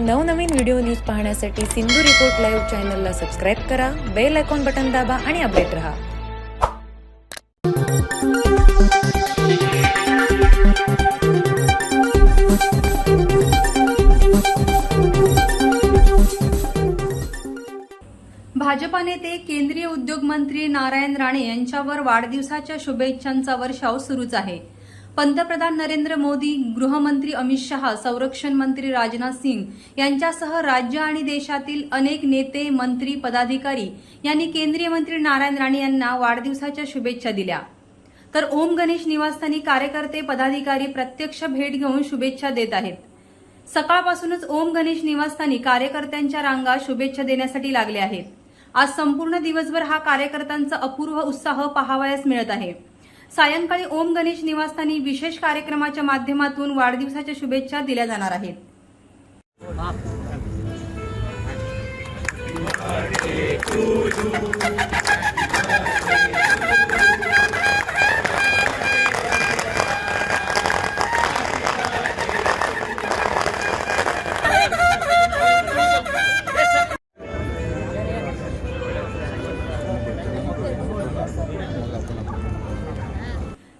नवनवीन video news पाहण्यासाठी Sindhu report live चॅनलला सबस्क्राईब करा बेल आयकॉन बटन दाबा आणि अपडेट रहा. भाजपा नेते केंद्रीय उद्योग मंत्री नारायण राणे यांच्यावर वाढदिवसाच्या शुभेच्छांचा वर्षाव सुरूच आहे. पंतप्रधान नरेंद्र मोदी गृहमंत्री अमित शहा संरक्षण मंत्री राजनाथ सिंग यांच्यासह राज्य आणि देशातील अनेक नेते मंत्री पदाधिकारी यांनी केंद्रीय मंत्री नारायण राणे यांना वाढदिवसाच्या शुभेच्छा दिल्या. तर ओम गणेश निवासस्थानी कार्यकर्ते पदाधिकारी प्रत्यक्ष भेट घेऊन शुभेच्छा देत आहेत. सकाळपासूनच ओम गणेश निवासस्थानी कार्यकर्त्यांच्या रांगा शुभेच्छा देण्यासाठी लागल्या आहेत. आज संपूर्ण दिवसभर हा कार्यकर्त्यांचा अपूर्व उत्साह पाहावयास मिळत आहे. सायंकाळी ओम गणेश निवासस्थानी विशेष कार्यक्रमाच्या माध्यमातून वाढदिवसाच्या शुभेच्छा दिल्या जाणार आहेत.